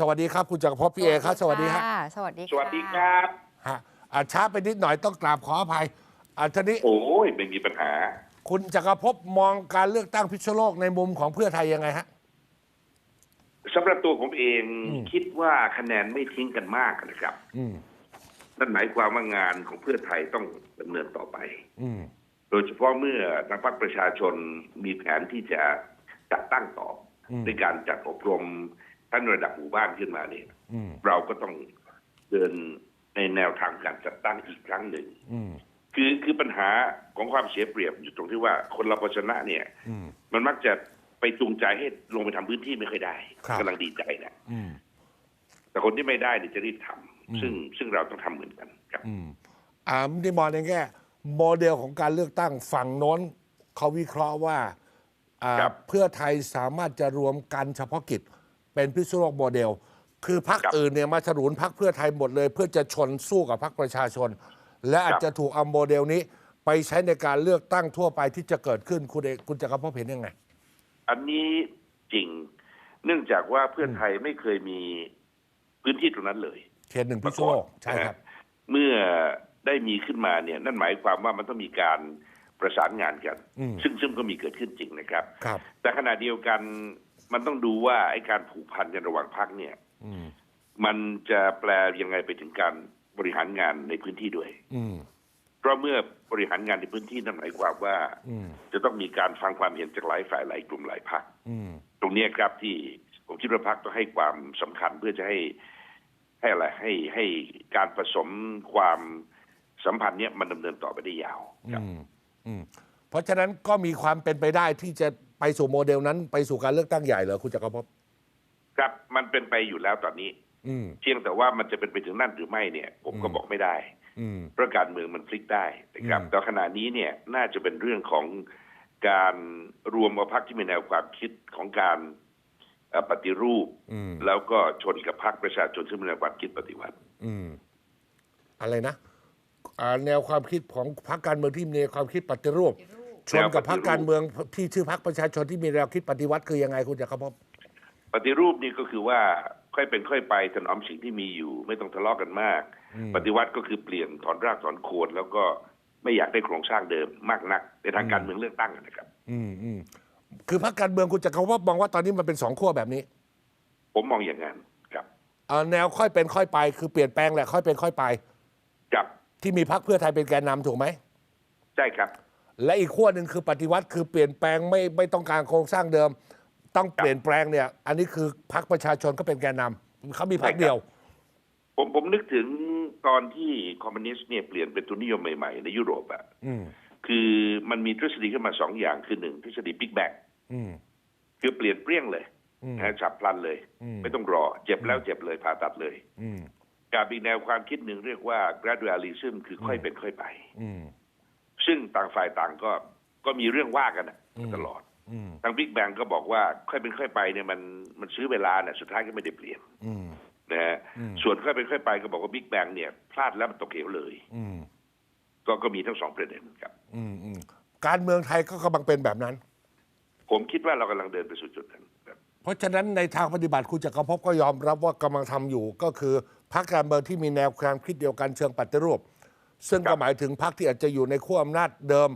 สวัสดีครับ คุณจักรภพพี่เอครับสวัสดีฮะค่ะสวัสดีสวัสดีครับฮะอะช้าไปนิดหน่อยต้องกราบขออภัยอะทีนี้โอ้ยไม่มีปัญหา คุณจักรภพมองการเลือกตั้งพิษณุโลกในมุมของเพื่อไทยยังไงฮะ สำหรับตัวผมเองอืม คิดว่าคะแนนไม่ทิ้งกันมากนะครับ อืมนั่นหมายความว่างานของเพื่อไทยต้องดำเนินต่อไป อืมโดยเฉพาะเมื่อทางพรรคประชาชนมีแผนที่จะจัดตั้งต่ออมด้วยการจัดอบรม ท่านระดับหมู่บ้านขึ้นมาเนี่ยอืมเราก็ต้องเดินในแนวทางการจัดตั้งอีกครั้งหนึ่งอืมคือคือปัญหาของความเสียเปรียบอยู่ตรงที่ว่าคนเราพอชนะเนี่ยอืมมันมักจะไปจูงใจให้ลงไปทำพื้นที่ไม่ค่อยได้ครับกำลังดีใจนะอืมแต่คนที่ไม่ได้เนี่ยจะรีบทำอืมซึ่งซึ่งเราต้องทำเหมือนกันครับอืมอ่าไม่ได้มองในแง่โมเดลของการเลือกตั้งฝั่งโน้นเขาวิเคราะห์ว่าอ่าครับเพื่อไทยสามารถจะรวมกันเฉพาะกิจ เป็นพิษณุโลกโมเดล คือพรรคครับอื่นเนี่ยมาสนุนพรรคเพื่อไทยหมดเลย เพื่อจะชนสู้กับพรรคประชาชน และอาจครับจะถูกเอาโมเดลนี้ ไปใช้ในการเลือกตั้งทั่วไปที่จะเกิดขึ้นคุณเอกคุณจักรพงศ์เห็นยังไง อันนี้จริง เนื่องจากว่าเพื่อไทยไม่เคยมีพื้นที่ตรงนั้นเลย เขตหนึ่งพิษณุโลกใช่ครับ นะฮะเมื่อได้มีขึ้นมาเนี่ยนั่นหมายความว่ามันต้องมีการประสานงานกัน อืม ซึ่งซึ่งก็มีเกิดขึ้นจริงนะครับ ครับ แต่ขณะเดียวกัน มันต้องดูว่าไอ้การผูกพันกันระหว่างพรรคเนี่ยอืมมันจะแปลยังไงไปถึงการบริหารงานในพื้นที่ด้วยอืมเพราะเมื่อบริหารงานในพื้นที่นั่นหมายความว่าอืมจะต้องมีการฟังความเห็นจากหลายฝ่ายหลายกลุ่มหลายพรรคอืมตรงเนี้ยครับที่ผมคิดว่าพรรคต้องให้ความสำคัญเพื่อจะให้ให้อะไรให้ให้การผสมความสัมพันธ์เนี้ยมันดำเนินต่อไปได้ยาวครับอืมอืมเพราะฉะนั้นก็มีความเป็นไปได้ที่จะ ไปสู่โมเดลนั้นไปสู่การเลือกตั้งใหญ่เหรอคุณจักรภพครับมันเป็นไปอยู่แล้วตอนนี้อืม เพียงแต่ว่ามันจะเป็นไปถึงนั่นหรือไม่เนี่ย ผมก็อืม บอกไม่ได้ อืม เพราะการเมืองมันพลิกได้นะครับอืม แต่ขณะนี้เนี่ยน่าจะเป็นเรื่องของการรวมเอาพรรคที่มีแนวความคิดของการเอ่อปฏิรูป อืมแล้วก็ชนกับพรรคประชาชนซึ่งมีแนวความคิดปฏิวัติ อืมอะไรนะอ่าแนวความคิดของพรรคการเมืองที่มีแนวความคิดปฏิรูป ชนกับพรรคการเมืองที่ชื่อพรรคประชาชนที่มีแนวคิดปฏิวัติคือยังไงคุณจักรภพปฏิรูปนี่ก็คือว่าค่อยเป็นค่อยไปถนอมสิ่งที่มีอยู่ ไม่ต้องทะเลาะกันมาก ปฏิวัติก็คือเปลี่ยนถอนรากถอนโคนแล้วก็ไม่อยากได้โครงสร้างเดิมมากนัก ในทางการเมืองเลือกตั้งนะครับ อืมอืมคือพรรคการเมืองคุณจักรภพมองว่าตอนนี้มันเป็นสองขั้วแบบนี้ ผมมองอย่างนั้นครับอ่าแนวค่อยเป็นค่อยไป คือเปลี่ยนแปลงแหละค่อยเป็นค่อยไปกับที่มีพรรคเพื่อไทยเป็นแกนนำถูกไหมใช่ครับ และอีกขั้วหนึ่งคือปฏิวัติคือเปลี่ยนแปลงไม่ไม่ต้องการโครงสร้างเดิม ต้องเปลี่ยนแปลงเนี่ย อันนี้คือพรรคประชาชนก็เป็นแกนนำเขามีพรรคเดียว ผมผมนึกถึงตอนที่คอมมิวนิสต์เนี่ยเปลี่ยนเป็นทุนนิยมใหม่ๆ ในยุโรปอะอืมคือมันมีทฤษฎีขึ้นมาสองอย่างคือหนึ่งทฤษฎีบิ๊กแบงอืมคือเปลี่ยนเปรี้ยงเลยอืมนะฉับพลันเลยอืมไม่ต้องรอ เจ็บแล้วเจ็บเลยผ่าตัดเลยอืมกับอีกแนวความคิดหนึ่งเรียกว่า gradualism คือค่อยเป็นค่อยไปอืม ซึ่งต่างฝ่ายต่างก็ก็มีเรื่องว่ากันนะอืมตลอดอืมทางบิ๊กแบงก็บอกว่าค่อยเป็นค่อยไปเนี่ยมันมันซื้อเวลาเนี่ยสุดท้ายก็ไม่ได้เปลี่ยนอืมนะฮะอืมส่วนค่อยเป็นค่อยไปก็บอกว่าบิ๊กแบงเนี่ยพลาดแล้วมันตกเหวเลยอืมก็ก็มีทั้งสองประเด็นครับอืมอืมการเมืองไทยก็กำลังเป็นแบบนั้น ผมคิดว่าเรากำลังเดินไปสู่จุดนั้นครับเพราะฉะนั้นในทางปฏิบัติคุณจักรภพก็ยอมรับว่ากำลังทำอยู่ ก็คือพรรคการเมืองที่มีแนวความคิดเดียวกันเชิงปฏิรูป ซึ่งครัก็บหมายถึงพรรคที่อาจจะอยู่ในขั้วอำนาจเดิม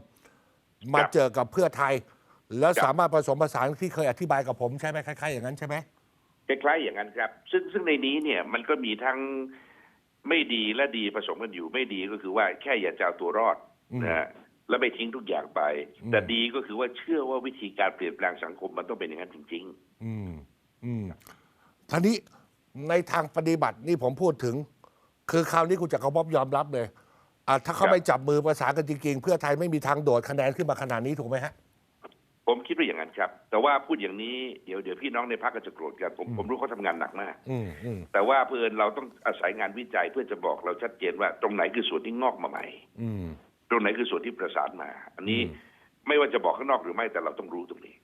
มาครับเจอกับเพื่อไทย แล้วครับสามารถผสมผสานที่เคยอธิบายกับผมใช่ไหมคล้ายๆอย่างนั้นใช่ไหมคล้ายๆอย่างนั้นครับ ซึ่งซึ่งในนี้เนี่ยมันก็มีทั้งไม่ดีและดีผสมกันอยู่ไม่ดีก็คือว่าแค่อย่าจะเอาตัวรอดอืมนะฮะแล้วไม่ทิ้งทุกอย่างไปอืมแต่ดีก็คือว่าเชื่อว่าวิธีการเปลี่ยนแปลงสังคมมันต้องเป็นอย่างนั้นจริงอืม อืมทีนี้ในทางปฏิบัตินี่ผมพูดถึง คือคราวนี้คุณจักรภพยอมรับเลย อะถ้าเขาครับไม่จับมือประสานกันจริงๆ เพื่อไทยไม่มีทางโดดคะแนนขึ้นมาขนาดนี้ถูกไหมฮะๆผมคิดว่าอย่างนั้นครับ แต่ว่าพูดอย่างนี้เดี๋ยวเดี๋ยวพี่น้องในพรรคก็จะโกรธกันผมอืมผมรู้เขาทำงานหนักมาก อืมอืมแต่ว่าเพื่อนเราต้องอาศัยงานวิจัยเพื่อจะบอกเราชัดเจนว่าตรงไหนคือส่วนที่งอกมาใหม่ อืม ตรงไหนคือส่วนที่ประสานมา อันนี้อืม ไม่ว่าจะบอกข้างนอกหรือไม่แต่เราต้องรู้ตรงนี้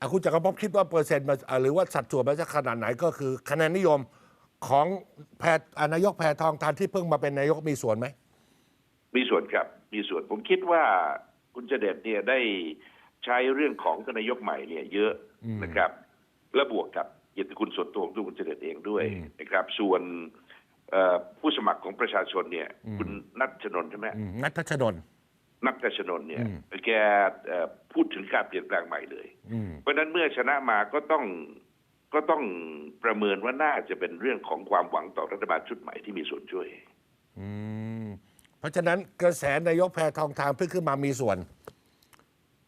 อะคุณจักรภพคิดว่าเปอร์เซ็นต์มันอะหรือว่าสัดส่วนมันจะขนาดไหนก็คือคะแนนนิยมของแพทย์อะนายกแพทองทานที่เพิ่งมาเป็นนายกมีส่วนไหม มีส่วนครับ มีส่วนผมคิดว่าคุณเจเดตเนี่ยได้ใช้เรื่องของทานนายกใหม่เนี่ย เยอะอืมนะครับ และบวกกับเกียรติคุณส่วนตัวของตัวคุณเจริญเองด้วยนะครับ ส่วนเอ่อผู้สมัครของประชาชนเนี่ย คุณนัทชนนท์ใช่ไหมอืมนัทชนนท์นัทชนนท์เนี่ยแกเอ่อพูดถึงการเปลี่ยนแปลงใหม่เลยอืมเพราะฉะนั้นเมื่อชนะมาก็ต้องก็ต้องประเมินว่าน่าจะเป็นเรื่องของความหวังต่อรัฐบาลชุดใหม่ที่มีส่วนช่วย อืม เพราะฉะนั้นกระแสนายกแพทองทานเพิ่งขึ้นมามีส่วน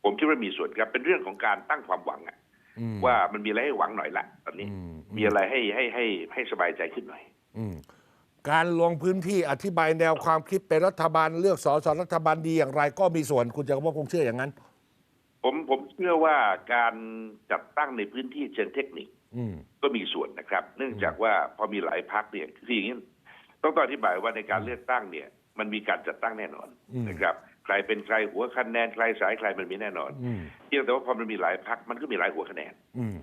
ผมคิดว่ามีส่วนครับเป็นเรื่องของการตั้งความหวังอะอืมว่ามันมีอะไรให้หวังหน่อยละตอนนี้อืมมีอะไรให้ให้ให้ให้สบายใจขึ้นหน่อย อืมการลงพื้นที่อธิบายแนวความคิดเป็นรัฐบาลเลือกสอสอรัฐบาลดีอย่างไร ก็มีส่วนคุณจะว่าคงเชื่ออย่างนั้น ผมผมเชื่อว่าการจัดตั้งในพื้นที่เชิงเทคนิคอืมก็มีส่วนนะครับ เนื่องจากว่าพอมีหลายพักเนี่ยคืออย่างนี้ต้องต้องอธิบายว่าในการเลือกตั้งเนี่ย มันมีการจัดตั้งแน่นอนอืมนะครับใครเป็นใครหัวคะแนนใครสายใครมันมีแน่นอนอืมเพียงแต่ว่าพอมันมีหลายพักมันก็มีหลายหัวคะแนนอืม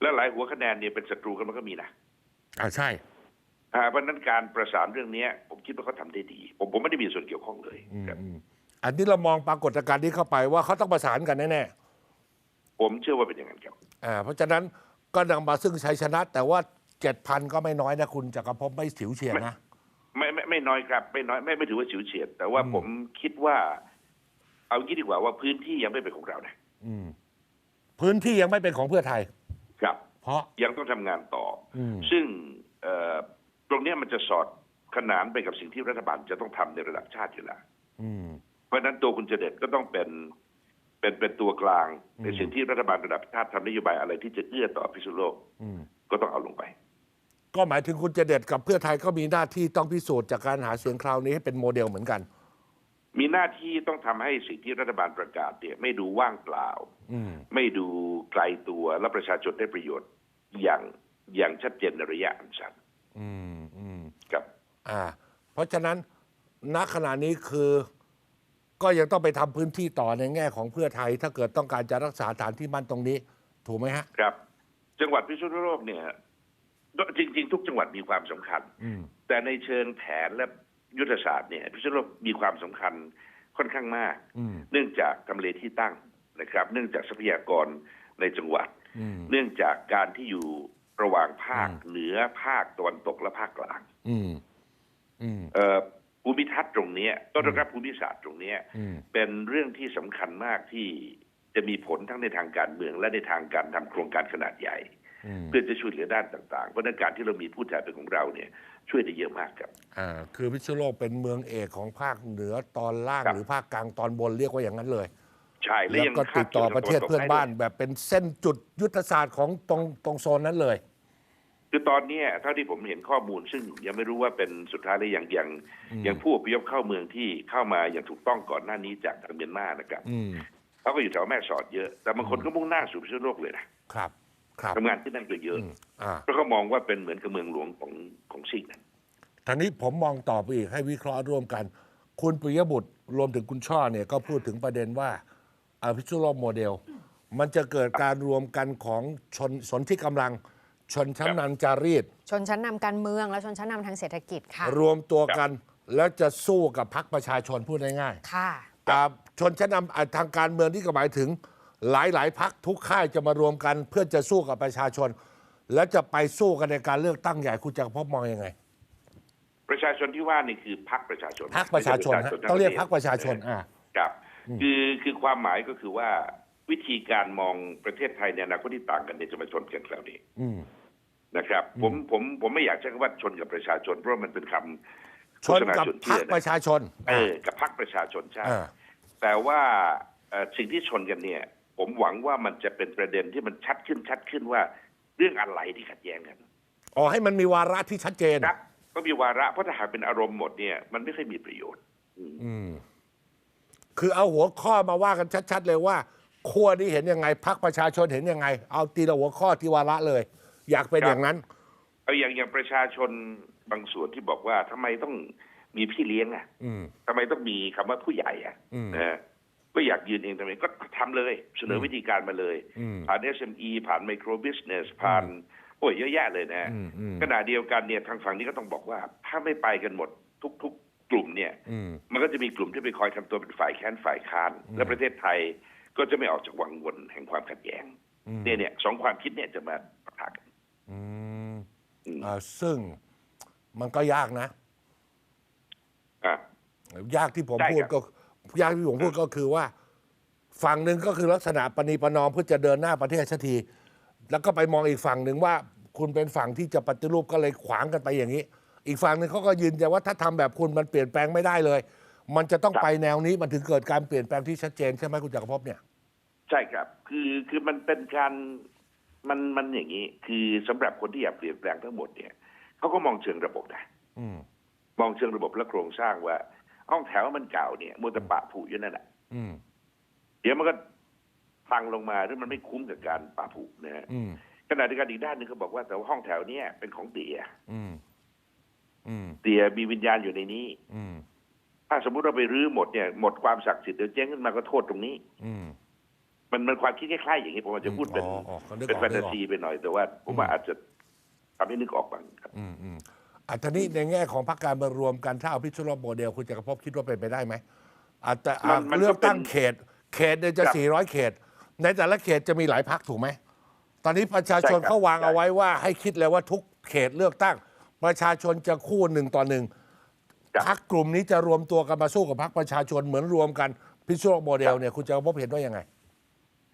และหลายหัวคะแนนเนี่ยเป็นศัตรูกันมันก็มีนะอ่าใช่อ่าเพราะฉะนั้นการประสานเรื่องเนี้ยผมคิดว่าเขาทำได้ดี ผมผมไม่ได้มีส่วนเกี่ยวข้องเลยอืมครับอืมอันนี้เรามองปรากฏการณ์นี้เข้าไปว่าเขาต้องประสานกันแน่ผมเชื่อว่าเป็นอย่างนั้นครับๆอ่าเพราะฉะนั้นก็นำมาซึ่งชัยชนะ แต่ว่าเจ็ดพันก็ไม่น้อยนะคุณจักรภพไม่สิวเฉียดนะไม่ไม่ ไม่น้อยครับไม่น้อยไม่ไม่ถือว่าฉิวเฉียด แต่ว่าผมคิดว่า เอางี้ดีกว่าว่าพื้นที่ยังไม่เป็นของเรานะอืม พื้นที่ยังไม่เป็นของเพื่อไทย ครับ เพราะ ยังต้องทำงานต่ออม ซึ่งเอ่อตรงเนี้ยมันจะสอดขนานไปกับสิ่งที่รัฐบาลจะต้องทำในระดับชาติอยู่แล้ว อืม เพราะฉะนั้นตัวคุณเจเด็ดก็ต้องเป็นเป็นเป็นตัวกลาง ในอืมสิ่งที่รัฐบาลระดับชาติทำนโยบายอะไรที่จะเอื้อต่อพิษณุโลกอืม ก็ต้องเอาลงไป ก็หมายถึงคุณเจเด็ดกับเพื่อไทยก็มีหน้าที่ต้องพิสูจน์จากการหาเสียงคราวนี้ให้เป็นโมเดลเหมือนกัน มีหน้าที่ต้องทำให้สิ่งที่รัฐบาลประกาศเนี่ยไม่ดูว่างเปล่าอืมไม่ดูไกลตัวและประชาชนได้ประโยชน์อย่างอย่างชัดเจนในระยะอันสั้นอืมอืมครับ อ่า เพราะฉะนั้นณขณะนี้คือก็ยังต้องไปทำพื้นที่ต่อในแง่ของเพื่อไทย ถ้าเกิดต้องการจะรักษาฐานที่มั่นตรงนี้ ถูกไหมฮะ ครับ จังหวัดพิษณุโลกเนี่ย จริง ๆ ทุกจังหวัดมีความสำคัญอืมแต่ในเชิงแผนและยุทธศาสตร์เนี่ยพิษณุโลกมีความสำคัญค่อนข้างมากอืมเนื่องจากทำเลที่ตั้งนะครับ เนื่องจากทรัพยากรในจังหวัดอืมเนื่องจากการที่อยู่ระหว่างภาคอืมเหนือภาคตะวันตกและภาคกลางอืมอืมเอ่อภูมิทัศน์ตรงเนี้ยต้นรับภูมิศาสตร์ตรงเนี้ยอืมเป็นเรื่องที่สำคัญมากที่จะมีผลทั้งในทางการเมืองและในทางการทำโครงการขนาดใหญ่อืม เพื่อจะช่วยเหลือด้านต่างๆ เพราะฉะนั้นการที่เรามีผู้แทนเป็นของเราเนี่ยช่วยได้เยอะมากครับอ่าคือพิษณุโลกเป็นเมืองเอกของภาคเหนือตอนล่างครับหรือภาคกลางตอนบนเรียกว่าอย่างนั้นเลย ใช่และแล้วยังก็ติดต่อประเทศเพื่อนบ้านคดแบบเป็นเส้นจุดยุทธศาสตร์ของตรงตรงโซนนั้นเลยคือตอนเนี้ยเท่าที่ผมเห็นข้อมูล ซึ่งยังไม่รู้ว่าเป็นสุดท้ายได้อย่างอย่างอย่างผู้อพยพเข้าเมืองที่เข้ามาอย่างถูกต้องก่อนหน้านี้จากทางเมียนมานะครับอืมเขาก็อยู่แถวแม่สอดเยอะ แต่บางคนก็มุ่งหน้าสู่พิษณุโลกเลยนะครับครับ ทำงานที่นั่นก็เยอะอืมอ่าเพราะเขามองว่าเป็นเหมือนกับเมืองหลวงของของซีกนั้นทางนี้ผมมองต่อไปอีกให้วิเคราะห์ร่วมกัน คุณปิยบุตรรวมถึงคุณช่อเนี่ยก็พูดถึงประเด็นว่าอภิชุโลกโมเดล มันจะเกิดการรวมกันของชนสนที่กำลังชนชั้นนำจารีต ชนชั้นนำการเมืองและชนชั้นนำทางเศรษฐกิจค่ะรวมตัวกันแล้วจะสู้กับพรรคประชาชนพูดง่ายค่ะๆอ่าชนชั้นนำอ่าทางการเมืองที่ก็หมายถึง หลายๆพักทุกค่ายจะมารวมกัน เพื่อจะสู้กับประชาชน และจะไปสู้กันในการเลือกตั้งใหญ่คุณจะพบมองยังไง ประชาชนที่ว่านี่คือพรรคประชาชนพรรคประชาชนฮะต้องเรียกพรรคประชาชนอ่าครับคือคือความหมายก็คือว่าวิธีการมองประเทศไทยในอนาคตที่ต่างกันเนี่ยจะมาชนกันคราวนี้อืมนะครับ ผมผมผมไม่อยากใช้คำว่าชนกับประชาชน เพราะว่ามันเป็นคำชนกับโฆษณาชวนพรรเชื่คอปนะระชาชน เออ กับพรรคประชาชนใช่อ่าแต่ว่าเอ่อสิ่งที่ชนกันเนี่ย ผมหวังว่ามันจะเป็นประเด็นที่มันชัดขึ้นชัดขึ้นว่า เรื่องอะไรที่ขัดแย้งกันอ๋อให้มันมีวาระที่ชัดเจนครับก็มีวาระเพราะถ้าหากเป็นอารมณ์หมดเนี่ยมันไม่เคอยมีประโยชน์ อืม คือเอาหัวข้อมาว่ากันชัด ๆ เลยว่าขั้วนี้เห็นยังไงพรรคประชาชนเห็นยังไง เอาตีละหัวข้อที่วาระเลย อยากเป็นครับอย่างนั้นเอาอย่างอย่างประชาชนบางส่วนที่บอกว่าทำไมต้องมีพี่เลี้ยงอะอืมทำไมต้องมีคำว่าผู้ใหญ่อะอืมนะฮะ ก็อยากยืนเองทำไมก็ทำเลย เสนอวิธีการมาเลยอืมผ่าน SME ผ่าน Micro Business ผ่านโอ้ยเยอะแยะเลยนะฮะอืมอืมขณะเดียวกันเนี่ยทางฝั่งนี้ก็ต้องบอกว่า ถ้าไม่ไปกันหมดทุก ๆ กลุ่มเนี่ยอืมมันก็จะมีกลุ่มที่ไปคอยทำตัวเป็นฝ่ายแค้นฝ่ายค้าน และประเทศไทยก็จะไม่ออกจากวังวนแห่งความขัดแย้งอืมเนี่ยเนี่ยสองความคิดเนี่ยจะมาปะทะกันอืมอืมอ่าซึ่งมันก็ยากนะอะยากที่ผมใช่พูดค รับก็ยากที่ผมพูดก็คือว่า ฝั่งหนึ่งก็คือลักษณะปณีประนอมเพื่อจะเดินหน้าประเทศสักที แล้วก็ไปมองอีกฝั่งหนึ่งว่า คุณเป็นฝั่งที่จะปฏิรูปก็เลยขวางกันไปอย่างนี้ อีกฝั่งหนึ่งเขาก็ยืนยันว่าถ้าทำแบบคุณมันเปลี่ยนแปลงไม่ได้เลย มันจะต้องไปแนวนี้มันถึงเกิดการเปลี่ยนแปลงที่ชัดเจนใช่ไหมคุณจักรภพเนี่ย ใช่ครับ คือคือมันเป็นการมันมันอย่างนี้ คือสำหรับคนที่อยากเปลี่ยนแปลงทั้งหมดเนี่ยเขาก็มองเชิงระบบนะอืมมองเชิงระบบและโครงสร้างว่า ห้องแถวมันเก่าเนี่ยมัวแต่ปะผุอยู่นั่นแหละอืมเดี๋ยวมันก็พังลงมาหรือมันไม่คุ้มกับการปะผุนะฮะอืมขณะเดียวกันอีกด้านหนึ่งเขาบอกว่าแต่ว่าห้องแถวเนี้เป็นของเตี๋ยอืมอืมเตี๋ยมีวิญญาณอยู่ในนี้ อืมถ้าสมมุติเราไปรื้อหมดเนี่ยหมดความศักดิ์สิทธิ์เดี๋ยวเจ๊งขึ้นมาก็โทษตรงนี้ อืมมันมันความคิดคล้ายๆอย่างนี้ผมอาจจะพูดเป็นอ๋ออ๋อเขานึกออกเป็นแฟนตาซีไปหน่อยแต่ว่าผมว่าอาจจะทำให้นึกออกบ้างครับ อืม อืมอันนี้ในแง่ของพรรคการเมืองรวมกันถ้าเอาพิชโลโมเดลคุณจักรภพคิดว่าเป็นไปได้ไหมอาจจะอะมันมันก็เลือกตั้งเป็นเขต เขตเนี่ยจะครับ400 เขต ในแต่ละเขตจะมีหลายพักถูกไหม ตอนนี้ประชาชนใช่ครับเขาวางใช่เอาไว้ว่าให้คิดเลยว่าทุกเขตเลือกตั้ง ประชาชนจะคู่หนึ่งต่อหนึ่งครับพักกลุ่มนี้จะรวมตัวกันมาสู้กับพักประชาชนเหมือนรวมกันพิชโลโมเดลเนี่ยคุณจักรภพเห็นว่ายังไง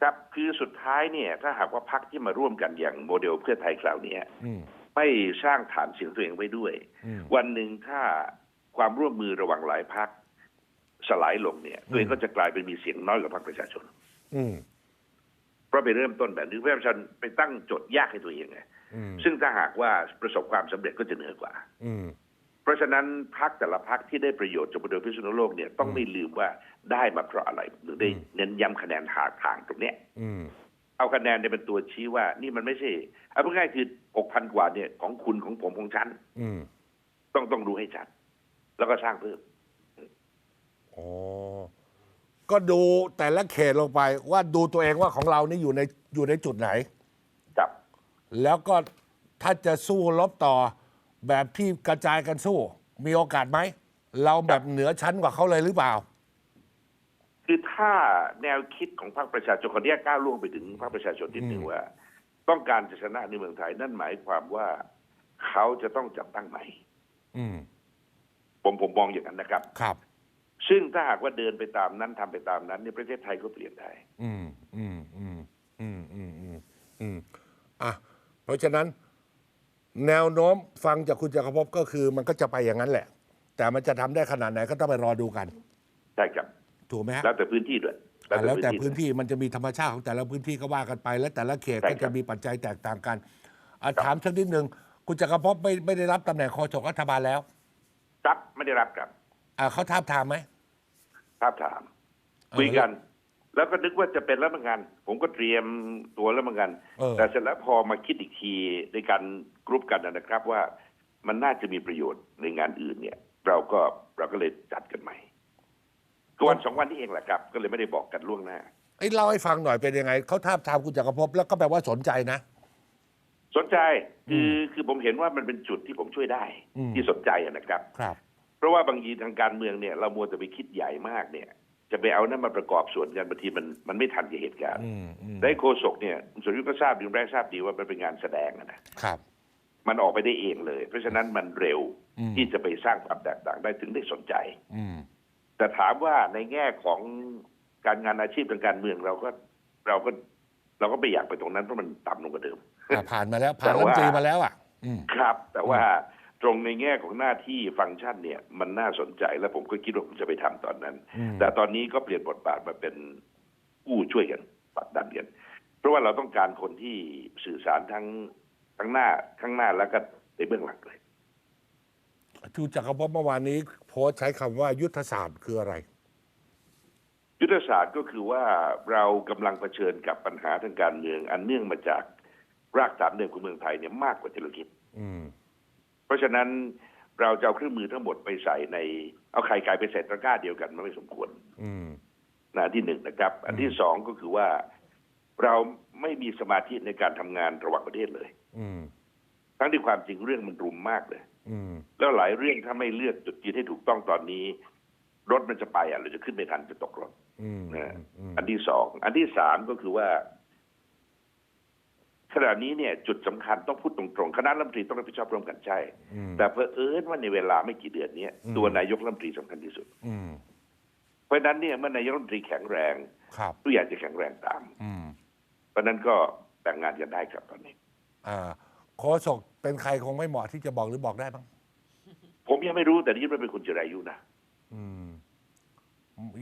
ครับคือสุดท้ายเนี่ยถ้าหากว่าพักที่มาร่วมกันอย่างโมเดลเพื่อไทยคราวเนี้ยอืม ไม่สร้างฐานเสียงตัวเองไว้ด้วยอืมวันหนึ่งถ้าความร่วมมือระหว่างหลายพักสลายลงเนี่ยตัวเองก็จะกลายเป็นมีเสียงน้อยกว่าพรรคประชาชนอืมเพราะไปเริ่มต้นแบบนี้เพื่อประชาชนไปตั้งโจทย์ยากให้ตัวเองไงอืมซึ่งถ้าหากว่าประสบความสำเร็จก็จะเหนือกว่า อืมเพราะฉะนั้นพักแต่ละพักที่ได้ประโยชน์จากโมเดลพิษณุโลกเนี่ยต้องไม่ลืมว่าได้มาเพราะอะไรหรือได้เน้นย้ำคะแนนหาทางตรงเนี้ยอืม เอาคะแนนเนี่ยเป็นตัวชี้ว่า นี่มันไม่ใช่เอาพูดง่ายๆคือหกพันกว่าเนี่ยของคุณของผมของฉันอืมต้องต้องดูให้ชัด แล้วก็สร้างเพิ่มอ๋อก็ดูแต่ละเขตลงไปว่าดูตัวเองว่าของเรานี่อยู่ในอยู่ในจุดไหนครับ แล้วก็ถ้าจะสู้รบต่อแบบที่กระจายกันสู้ มีโอกาสไหม เราแบบเหนือชั้นกว่าเขาเลยหรือเปล่า คือถ้าแนวคิดของพรรคประชาชนคนนี้ก้าวล่วงไปถึงพรรคประชาชนนิดหนึ่งว่า ต้องการจะชนะในเมืองไทยนั่นหมายความว่าเขาจะต้องจัดตั้งใหม่อืมผมผมมองอย่างนั้นนะครับ ครับ ซึ่งถ้าหากว่าเดินไปตามนั้นทำไปตามนั้นเนี่ยประเทศไทยก็เปลี่ยนได้ อืม อืม อืม อืม อืม อืม อืม อะ เพราะฉะนั้น แนวโน้มฟังจากคุณจักรภพก็คือ มันก็จะไปอย่างนั้นแหละ แต่มันจะทำได้ขนาดไหนก็ต้องไปรอดูกันใช่ครับ ถูกไหมฮะแล้วแต่พื้นที่ด้วยอะแล้วแต่ด้วยพื้นที่มันจะมีธรรมชาติของแต่ละพื้นที่ก็ว่ากันไป และแต่ละเขตใช่ก็ครัจะบมีปัจจัยแตกต่างกันอะถามสักนิดหนึ่งคุณจักรภพไม่ไม่ได้รับตำแหน่งโฆษกรัฐบาลแล้วรับไม่ได้รับครับอะเขาท้าบทามไหมทาบถาม เออคุยกัน แล้วก็นึกว่าจะเป็นแล้วเหมือนกัน ผมก็เตรียมตัวแล้วเหมือนกัน เออ แต่เสร็จแล้วพอมาคิดอีกทีในการกรุ๊ปกันนะครับว่ามันน่าจะมีประโยชน์ในงานอื่นเนี่ย เราก็เราก็เลยจัดกันใหม่ ก็วันสองวันนี้เองแหละครับ ก็เลยไม่ได้บอกกันล่วงหน้าไอ้ยเล่าให้ฟังหน่อยเป็นยังไงเขาท้าบทามคุณจักรภพแล้วก็แปลว่าสนใจนะ สนใจคือคือผมเห็นว่ามันเป็นจุดที่ผมช่วยได้ อืม ที่สนใจอะนะครับ ครับ เพราะว่าบางทีทางการเมืองเนี่ยเรามัวแต่ไปคิดใหญ่มากเนี่ย จะไปเอานั้นมาประกอบส่วนกันบางทีมันมันไม่ทันกับเหตุการณ์อืมอืมได้โฆษกเนี่ยคุณสุรยุทธ์ก็ทราบดีคุณแรกทราบดีว่ามันเป็นงานแสดงอะนะครับ มันออกไปได้เองเลย เพราะฉะนั้นมันเร็วอืม ที่จะไปสร้างความแตกต่างได้ถึงได้สนใจ อืม แต่ถามว่าในแง่ของการงานอาชีพทางการเมืองเราก็เราก็เราก็ไม่อยากไปตรงนั้นเพราะมันต่ำลงกว่าเดิมอะผ่านมาแล้วผ่านแต่รัฐมว่านตรีมาแล้วอะอืมครับ แต่ว่าตรงในแง่ของหน้าที่ฟังก์ชันเนี่ย มันน่าสนใจและผมก็คิดว่าผมจะไปทำตอนนั้นอืมแต่ตอนนี้ก็เปลี่ยนบทบาทมาเป็นผู้ช่วยกันผลักดันกันเพราะว่าเราต้องการคนที่สื่อสารทั้งทั้งหน้าข้างหน้าแล้วก็ในเบื้องหลังเลย ทูจักรภพเมื่อวานนี้โพสต์ใช้คำว่ายุทธศาสตร์คืออะไร ยุทธศาสตร์ก็คือว่าเรากำลังเผชิญกับปัญหาทางการเมือง อันเนื่องมาจากรากฐานเดิมของเมืองไทยเนี่ยมากกว่าที่เราคิดอืม เพราะฉะนั้นเราจะเอาเครื่องมือทั้งหมดไปใส่ใน เอาไข่ไก่ไปใส่ตะกร้าเดียวกันมันไม่สมควรอืม นะอันที่หนึ่งนะครับ อันที่สองก็คือว่าเราไม่มีสมาธิในการทำงานระหว่างประเทศเลย อืม ทั้งที่ความจริงเรื่องมันรุมมากเลยอืมแล้วหลายเรื่องถ้าไม่เลือกจุดยืนให้ถูกต้องตอนนี้ รถมันจะไปอะเราจะขึ้นไม่ทันจะตกรถอืมนะอืมอันที่สองอันที่สามก็คือว่า ขณะนี้เนี่ย จุดสำคัญต้องพูดตรงๆคณะรัฐมนตรีต้องรับผิดชอบร่วมกันใช่อืมแต่เผอิญว่าในเวลาไม่กี่เดือนเนี้ยอืมตัวนายกรัฐมนตรีสำคัญที่สุดอืมเพราะฉะนั้นเนี่ยเมื่อนายกรัฐมนตรีแข็งแรงครับทุกอย่างจะแข็งแรงตามอืมเพราะฉะนั้นก็แบ่งงานกันได้ครับตอนนี้อ่า โคศกเป็นใครคงไม่เหมาะที่จะบอกหรือบอกได้บ้างผมยังไม่รู้แต่นี่มันเป็นคุณจิรายุนะอืม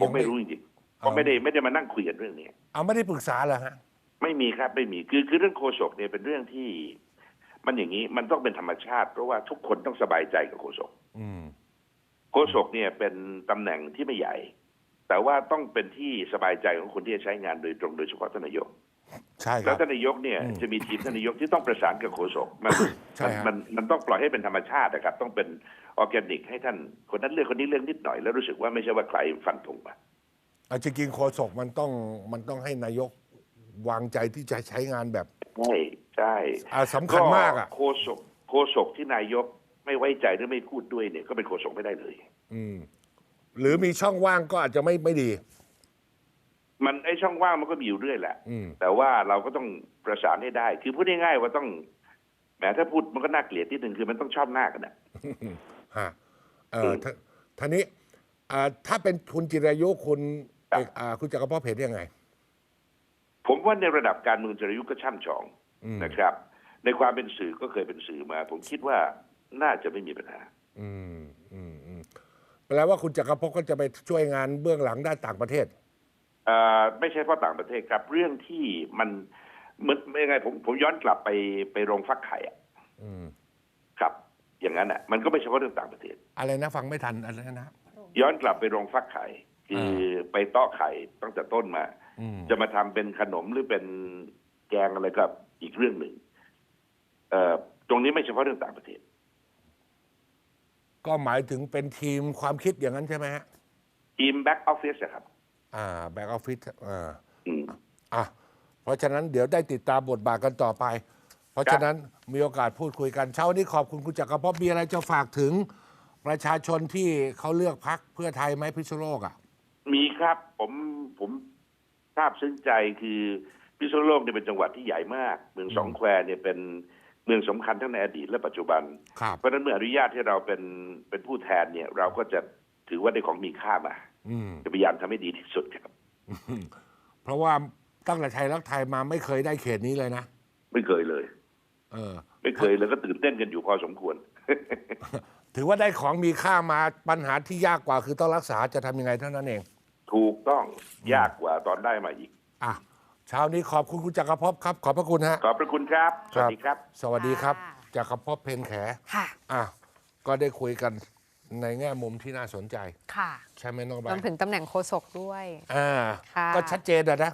ผมไม่รู้จริงๆเพราะไม่ได้ไม่ได้มานั่งคุยกันเรื่องนี้เอาไม่ได้ปรึกษาเหรอฮะไม่มีครับไม่มีคือคือเรื่องโฆษกเนี่ยเป็นเรื่องที่ มันอย่างนี้มันต้องเป็นธรรมชาติ เพราะว่าทุกคนต้องสบายใจกับโฆษกอืมโฆษกเนี่ยเป็นตำแหน่งที่ไม่ใหญ่ แต่ว่าต้องเป็นที่สบายใจของคนที่จะใช้งานโดยตรงโดยเฉพาะท่านนายก ใช่คแล้รัวบท่านนายกเนี่ยอืมจะมีทีมท่านนายกที่ต้องประสานกับโฆษกมันใช่มันฮะมันมันต้องปล่อยให้เป็นธรรมชาตินะครับ ต้องเป็นออร์แกนิก ให้ท่านคนนั้นเลือกคนนี้เลือกนิดหน่อย แล้วรู้สึกว่าไม่ใช่ว่าใครฟันธงมาเอาจริงๆโคศกมันต้องมันต้องให้นายกวางใจที่จะใช้งานแบบใช่ใช่อ่าสำคัญมากอะโฆษกโฆษกที่นายกไม่ไว้ใจหรือไม่พูดด้วยเนี่ยก็เป็นโฆษกไม่ได้เลย อืมหรือมีช่องว่างก็อาจจะไม่ไม่ดี มันไอช่องว่างมันก็มีอยู่เรื่อยแหละ อืม แต่ว่าเราก็ต้องประสานให้ได้ คือพูดง่ายๆว่าต้องแหมถ้าพูดมันก็น่าเกลียดนิดหนึ่งคือมันต้องชอบหน้ากันนะ ฮะเออท่าท่านี้อ่าถ้าเป็นคุณจิรายุคุณเอกอ่าคุณจักรพรรดิเห็นยังไง ผมว่าในระดับการเมืองจริยุก็ช่ำชองอืม นะครับ ในความเป็นสื่อก็เคยเป็นสื่อมา ผมคิดว่าน่าจะไม่มีปัญหา อืมอืมอืมแปลว่าคุณจักรพรรดิก็จะไปช่วยงานเบื้องหลังด้านต่างประเทศเอ่อ ไม่ใช่เพราะต่างประเทศครับ เรื่องที่มันเหมือนไม่ยังไงผมผมย้อนกลับไปไปโรงฟักไข่อะอืมครับ อย่างนั้นอะ มันก็ไม่ใช่เพราะเรื่องต่างประเทศ อะไรนะฟังไม่ทันอะไรนะ ย้อนกลับไปโรงฟักไข่คือไปเต้อไข่ตั้งแต่ต้นมาอืมจะมาทำเป็นขนมหรือเป็นแกงอะไรก็อีกเรื่องหนึ่งเอ่อตรงนี้ไม่เฉพาะเรื่องต่างประเทศ ก็หมายถึงเป็นทีมความคิดอย่างนั้นใช่ไหมฮะทีมแบ็กออฟฟิศครับ อ่าแบ็กออฟฟิศอ่าอืมอะเพราะฉะนั้นเดี๋ยวได้ติดตามบทบาทกันต่อไป เพราะฉะนั้นมีโอกาสพูดคุยกันเช้านี้ขอบคุณคุณจักรพรรดิมีอะไรจะฝากถึงประชาชนที่เขาเลือกพักเพื่อไทยไหมพิษณุโลกอะ มีครับผมผมทราบซึ้งใจคือพิษณุโลกเนี่ยเป็นจังหวัดที่ใหญ่มาก เมืองสองแควเนี่ยเป็นเมืองสำคัญทั้งในอดีตและปัจจุบันครับเพราะฉะนั้นเมื่ออนุญาตให้เราเป็นเป็นผู้แทนเนี่ย เราก็จะถือว่าได้ของมีค่ามาอืม จะพยายามทำให้ดีที่สุดครับ เพราะว่าตั้งแต่ไทยรักไทยมาไม่เคยได้เขตนี้เลยนะ ไม่เคยเลย เออ ไม่เคยแล้วก็ตื่นเต้นกันอยู่พอสมควร ถือว่าได้ของมีค่ามาปัญหาที่ยากกว่าคือต้องรักษาจะทำยังไงเท่านั้นเอง ถูกต้องยากกว่าตอนได้มาอีก อะเช้านี้ขอบคุณคุณจักรภพครับ ขอบพระคุณฮะ ขอบพระคุณครับ สวัสดีครับ สวัสดีครับค่ะจักรภพเพนแขค่ะ อะก็ได้คุยกัน ในแง่มุมที่น่าสนใจ ค่ะใช่ไหมน้องรบาวมถึงตำแหน่งโฆษกด้วย อ่า ค่ะ ก็ชัดเจนอะนะ